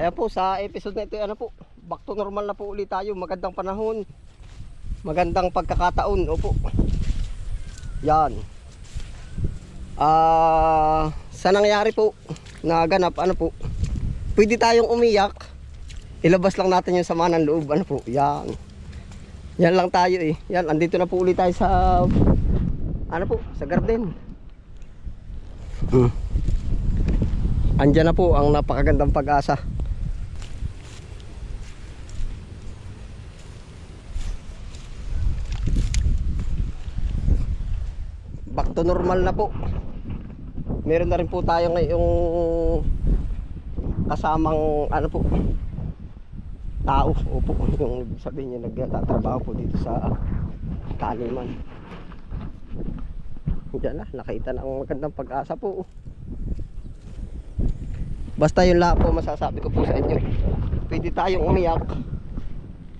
Ayan po, sa episode na ito, ano po, back to normal na po ulit tayo. Magandang panahon. Magandang pagkakataon. Opo. Yan. Ah, sa nangyari po, naganap, ano po, pwede tayong umiyak. Ilabas lang natin yung sama ng loob. Ano po, yan. Yan lang tayo eh. Yan, andito na po ulit tayo sa, ano po, sa garden. Hmm. Andyan na po ang napakagandang pag-asa. To normal na po. Meron na rin po tayo ngayong kasamang ano po tao. Opo, yung sabihin niya nagtatrabaho po dito sa Kaliman. Diyan na, nakita na ang magandang pag-asa po. Basta yun lang po masasabi ko po sa inyo. Pwede tayong umiyak.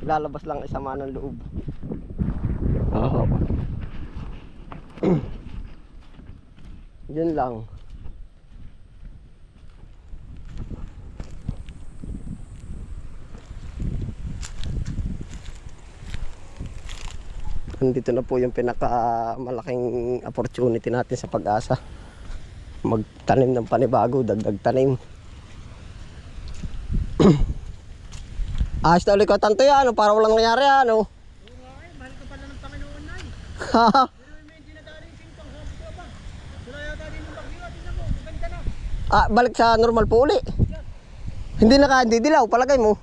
Lalabas lang isama ng loob. Oo. Yun lang. Nandito na po yung pinakamalaking opportunity natin sa pag-asa. Magtanim ng panibago, dagdag tanim. Ayos na ulit ko tanto yan, ano, para walang nangyari ano. Mahal ka pala ng Panginoon na eh. Haha. Pero may hindi na dali yung sintong. Sabi ko ba? Wala yata din yung bagyo. Tingnan mo, maganda na. Ah, balik sa normal po uli. Hindi na ka, hindi dilaw, palagay mo.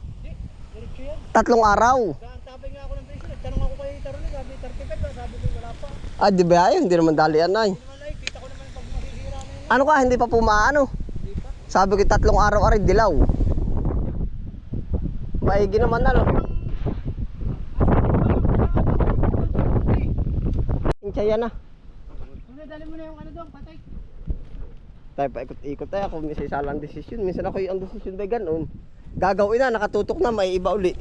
Tatlong araw. Tabay nga ako ng presyo. Nagtanong ako kay Tarone, sabi 35. Sabi ko wala pa. Ah, di ba hindi naman dalian na kita ko naman pag masisira na yun. Ano ka, hindi pa pumaano. Hindi pa. Sabi ko tatlong araw aray dilaw. Maigi naman ano. Insaya na. Ano, dali mo na yung ano doon, patay. Tayo pa ikot-ikot tayo kung minsan isa lang desisyon. Minsan ako yung desisyon ba ganun. Gagawin na, nakatutok na, may iba uli.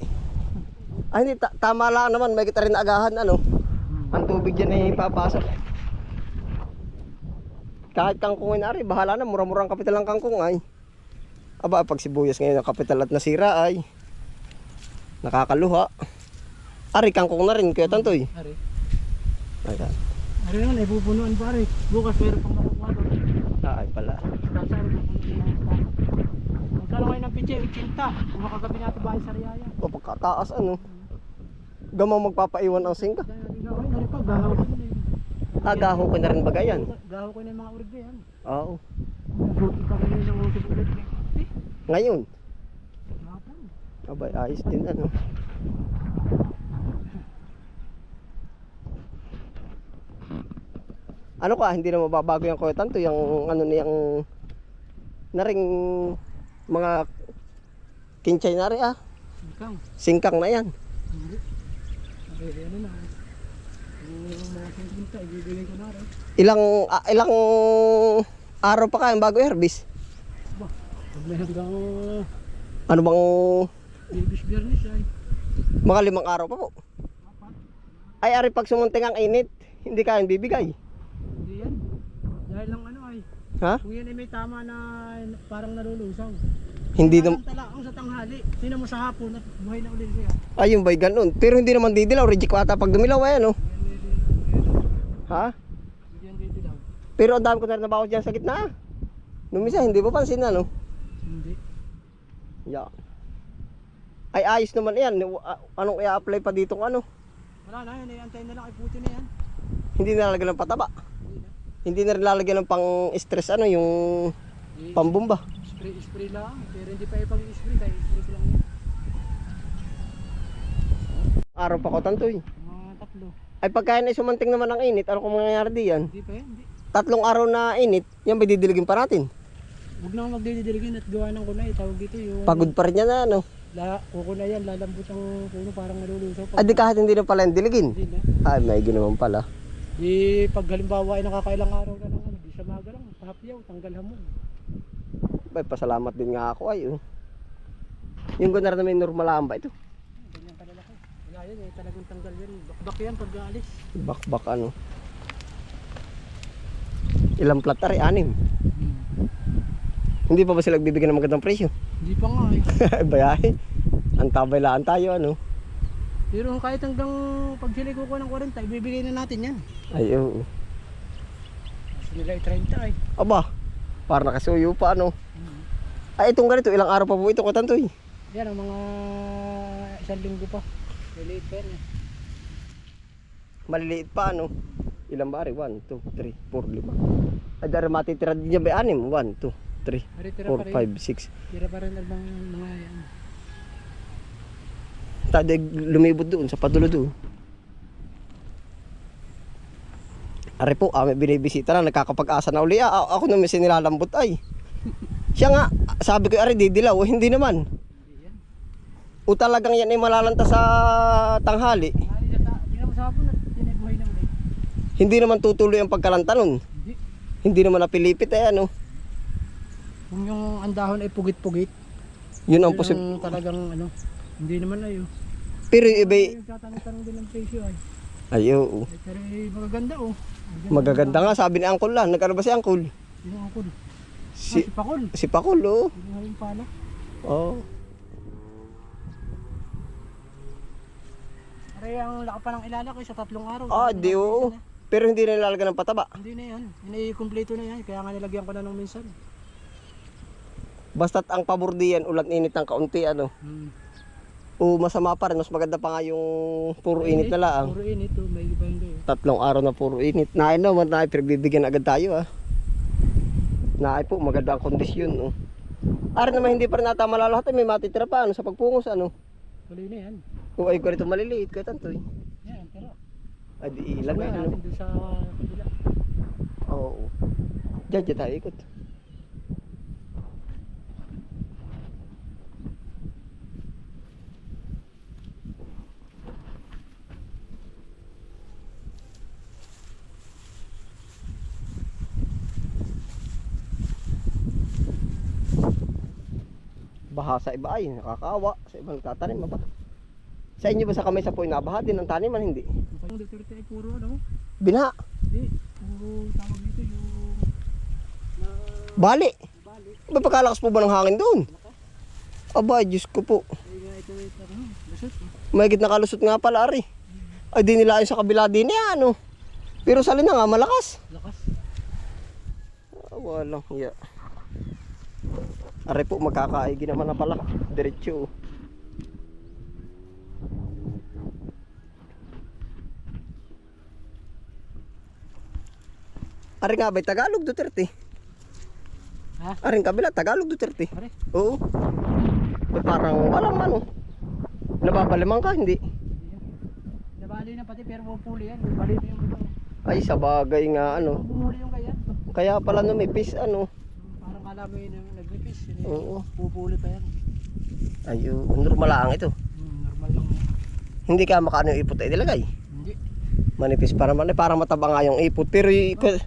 Ay hindi, ta- tama lang naman, may kita rin agahan ano. Ang tubig dyan ay papasok. Kahit kangkungin ari, bahala na, mura-murang kapital ang kangkung ay. Aba, pag sibuyas ngayon ang kapital at nasira ay nakakaluha. Ari, kangkong na rin, kuya Tantoy. Ari. Ayan. Ari naman, ay pupunuan pa rin. Bukas meron pang makukuha Ay pala. Magkano ngayon ng pitche? 80. Kung makagabi natin bahay sa Riyaya. O pagkataas ano. Gamaw magpapaiwan ang singka. Pa, gahaw ko na rin bagayan. Gahaw ko na yung mga urbe yan. Oo. Kayo Ngayon. Abay, ayos din ano. Ano ka, hindi na mababago yung kuya tanto, yung ano niyang naring mga kinchay na rin ah. Ikaw. Singkang na yan. Ay, ano na. Yung na rin. Ilang ah, ilang araw pa kayo bago herbis? Ba, pag may hanggang Ano bang Ilbis Biyernes ay. mga limang araw pa po? Ay, ari pag sumunting ang init, hindi kayang bibigay. Dahil lang ano ay. Ha? Kung yan ay may tama na parang nalulusaw. Hindi naman, talaang sa tanghali. Tingnan mo sa hapon at buhay na ulit siya. ayun ba'y ganun. Pero hindi naman didilaw, reject ko ata pag dumilaw ay ano. Yan hindi. Yan Ha? hindi yan. Pero ang dami ko na rin nabawas dyan sa gitna. Nung isa, hindi mo pansin ano. Hindi. Yeah. Ay, ayos naman yan. Anong i-apply pa dito ano? Wala na yan. Antayin na lang ay puti na yan. Hindi na lalagyan ng pataba. Hindi na. Hindi na rin lalagyan ng pang stress ano, yung pambumba. Spray, spray lang. Pero hindi pa. Kaya spray ko lang yan. Araw pa ko tantoy. Mga tatlo. Ay pagka yan ay sumanting naman ang init, ano kung mangyayari diyan? Hindi pa yan. Hindi. Tatlong araw na init, yan ba didiligin pa natin? Huwag na magdididirigin at gawa ng kunay. Tawag dito yung... Pagod pa rin yan na ano. La, kuko na yan. Lalambot ang puno parang nalulusaw. Ay di kahit hindi na pala yung diligin. Hindi na. Ay, may ginawan pala. Di pag halimbawa ay nakakailang araw na lang. Ano, di sa maga lang. Tahapyaw. Tanggal hamon. Ay, pasalamat din nga ako ay. Oh. Yung ganda na may normal ba ito? Ganyan kalalaki. Wala yan eh. Talagang tanggal yan. Bakbak yan pag aalis. Bakbak ano. Ilang plat ari? Anim. Hindi pa ba sila bibigyan ng magandang presyo? Hindi pa nga eh. Bayahe. Ang tabay tayo ano. Pero kahit hanggang pag sila kukuha ng 40, ibibigay na natin yan. Ay, oo. Gusto nila ay 30 ay. Aba, para nakasuyo pa ano. Ay, itong ganito, ilang araw pa po ito katantoy. Yan ang mga isang linggo pa. Liliit pa yan eh. Maliliit pa ano. Ilang bari? 1, 2, 3, 4, 5. Ay, dari matitira din dyan ba? 6, 1, 2, 3, Pero tira pa 4, rin. 5, 6. Tira pa rin ang mga yan. Tayo lumibot doon sa padulo doon. Are po, ah, may binibisita na, nagkakapag-asa na uli. Ah, a- ako naman sinilalambot ay. Siya nga, sabi ko, are didilaw, eh, hindi naman. O talagang yan ay malalanta sa tanghali. Hindi naman tutuloy ang pagkalanta nun. Hindi. Hindi naman napilipit ay ano. Kung yung andahon ay pugit-pugit. Yun ang posible. ang talagang ano. Hindi naman ayo. Pero yung iba, tatanong-tanong din ng presyo ay. ay oo. Pero eh, magaganda oh. Magaganda nga, sabi ni Angkol lang. Nagkano ba si Angkol? Sino ang kul? Si, ah, si Pakol. si Pakol, oo. Sino yung pala? Oh. Aray ang laka pa ng ilalaki sa tatlong araw. Ah, di oo. Pero hindi na nilalagyan ng pataba. Hindi na yan. Ini-kompleto na yan. Kaya nga nilagyan ko na nung minsan. Basta't ang pabor diyan, ulat init ng kaunti, ano. Hmm. O masama pa rin, mas maganda pa nga yung puro init na laang. Puro init oh. May iba yung gayo. Tatlong araw na puro init. Naay naman, naay, pinagbibigyan agad tayo, ah. Naay po, maganda ang kondisyon, oh. Ara naman hindi pa rin nata malalahat, eh, may matitira pa, ano, sa pagpungos, ano. Tuloy na yan. O ay ko rito maliliit, kaya tantoy. Yan, pero. Ay, di Ilagay ano. sa kabila. Oo. Diyan, diyan tayo ikot. Baha sa iba ay nakakaawa sa ibang tatanim ba? Sa inyo ba sa kamay sa po nabaha din ang taniman hindi? Yung Duterte ay puro ano? Binaha, Hindi. Puro tawag dito yung na bali. bali. Ba pagkalakas po ba ng hangin doon? Aba, Diyos ko po. Ano? Lusot. May na kalusot nga pala, Ari. Ay, di nila sa kabila din niya, ano. Pero sa na nga, malakas. Lakas. Ah, walang hiya. Ari po, magkakaigi naman na pala. Diretso. Ari nga ba'y Tagalog Duterte? Ha? Ari kabila, Tagalog Duterte. Pare. Oo. Ba't parang walang ano. Nababalamang ka, hindi. Nabali na pati pero pupuli yan. Bali na yung. Ay, sa bagay nga, ano. Pumuli yung kaya. Kaya pala numipis, ano. Kala mo yun yung nagripis. Yun yung Oo. Pupuli pa yan. Ayun, normal lang ito. Hmm, normal lang. Hindi ka makaano yung ipot ay nilagay. Hindi. Manipis para man, para mataba nga yung ipot. Pero, y- ka-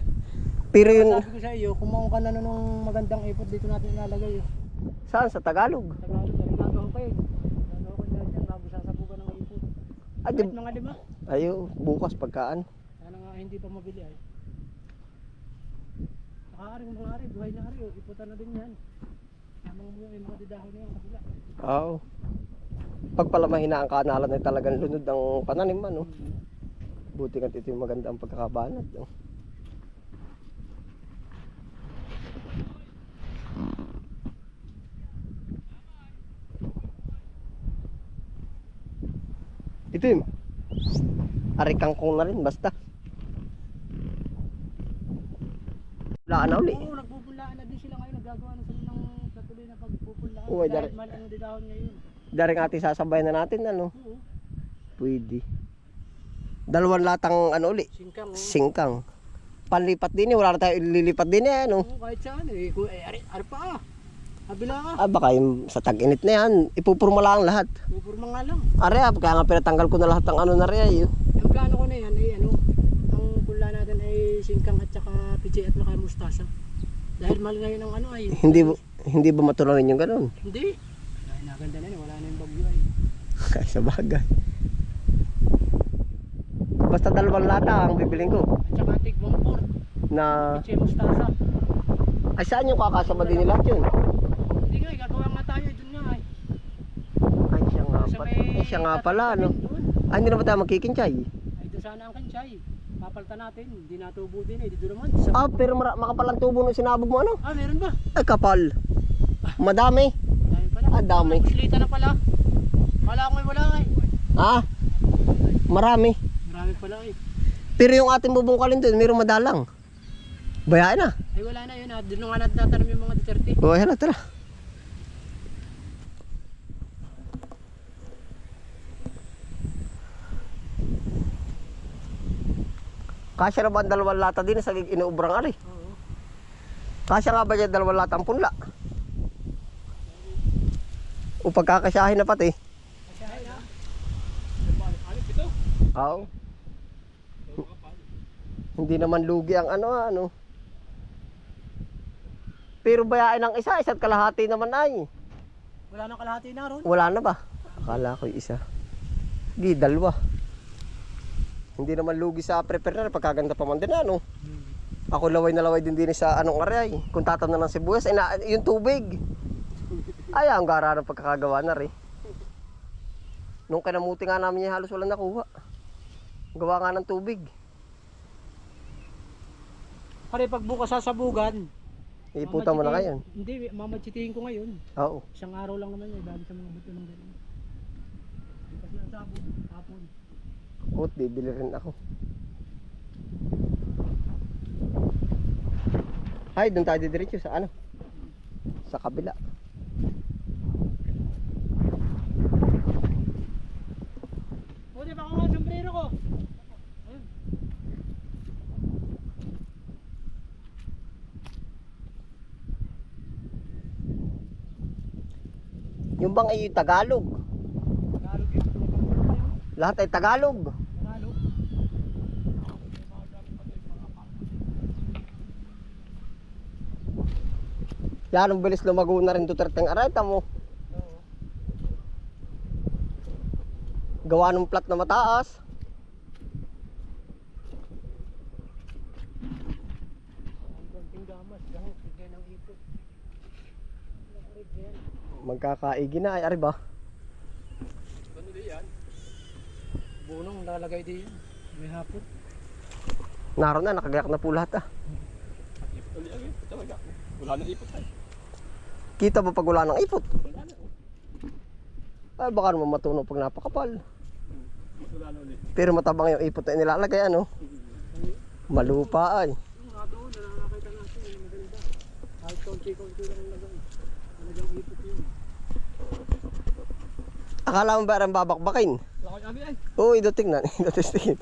pero yun, Sabi ko sa iyo, kumuha ka na nun ng magandang ipot dito natin ilalagay. eh. saan? Sa Tagalog? Tagalog, delikado ko kayo. Ano ko dyan, bago sasabugan ng ipot. Ay, di, mga lima. ayo, bukas pagkaan. Sana nga hindi pa mabili ay. Nakaaring mga ari, buhay na ari, oh. iputan na din yan. Tamang mga yung mga didahon na yan kabila. Oo. Pag pala mahina ang kanalan ay talagang lunod ang pananim, ano. Buti nga ito yung maganda ang pagkakabanat. No? Ito yun. Ari kangkong na rin, basta. Wala na uli. Oo, nagpupulaan na din sila ngayon, nagagawa na sila ng patuloy na pagpupulaan. Oo, Dahil dari- man ang didahon ngayon. Daring ati sasabayan na natin, ano. Oo, Pwede. Dalawang latang ano uli. singkang. oh. Singkang. Panlipat din eh. Wala na tayo ililipat din eh. Ano? Oo, kahit saan eh. Kung, eh, ari, ari pa ah. Kabila ka. Ah, baka yung sa tag-init na yan. Ipupurma lang lahat. Pupurma nga lang. Are, ah, kaya nga pinatanggal ko na lahat ng ano na rin oh. Yung plano ko na yan ay ano, ang pula natin ay singkang pichi at maka mustasa. Dahil mahal ngayon ang ano ay. Hindi ba, hindi ba matulungin yung ganun? Hindi. Ay, naganda na yun. Wala na yung bagyo ay. Kaya sa bagay. Basta dalawang lata ang bibiling ko. At saka tig one fourth. Na, Pichi mustasa. Ay saan yung kakasama din nila yun? Hindi nga, eh, gagawa nga tayo. Doon nga eh. Ay siya nga, Sa pa, may ay, siya nga pala no. Doon. Ay hindi naman tayo magkikinchay. Ay doon sana ang kansay. Papalta natin. Hindi natubo din eh. Dito naman. Sa... Ah pero mara, makapalang tubo nung sinabog mo ano? Ah, meron ba? Ay kapal. Madami. Dami pala. Ah, dami. Slita na pala. Wala ko may wala eh. Ah, marami. Marami pala eh. Pero yung ating bubungkalin doon, mayroong madalang. Bayaan na. Ay wala na yun ah. Doon nga natin tatanim yung mga Duterte. O, na, tara. Kasya na ba ang dalawang lata din sa inuubrang ari? Oo. Kasya nga ba dyan dalawang lata ang punla? O pagkakasyahin na pati? Ay na. Oo. Hindi naman lugi ang ano ano. Pero bayain ng isa, isa't kalahati naman ay. Wala nang kalahati na ron. Wala na ba? Akala ko yung isa. Di, dalawa. Hindi naman lugi sa prepare pagkaganda pa man din ano. Ako laway na laway din din sa anong aray. Kung tatam na ng sibuyas, ay na, yung tubig. Ay, ang gara ng pagkakagawa na rin. Nung kanamuti nga namin yung halos walang nakuha. Gawa nga ng tubig. Pare pag bukas sasabugan. Iputan mo na ngayon. Hindi, mamatsitihin ko ngayon. Oo. Isang araw lang naman yun. Dahil sa mga buto ng ganun. Bukas na sabog. Hapon. Ut, bibili rin ako. Ay, doon tayo didiretso sa ano? Sa kabila. Pwede ba ako sombrero ko? Yung bang ay. Tagalog. Lahat ay Tagalog. Tagalog. Yan ang bilis lumago na rin Duterte ang aray. Tamo. Oo. Gawa ng plat na mataas. Magkakaigi na ay ari ba? Bunong lalagay din. May hapot. Naroon na, nakagayak na po lahat ah. Wala nang ipot ay. Kita ba pag wala ng ipot? Ay baka naman matunaw pag napakapal. Wala na ulit. Pero matabang yung ipot na nilalagay ano. Malupa ay. Nga doon, na nakakita natin. Maganda. Kahit konti-konti lang lagay. Talagang ipot yun. Akala mo ba babakbakin? Wala ko abi ay. Oo, ito tingnan. Ito testingin.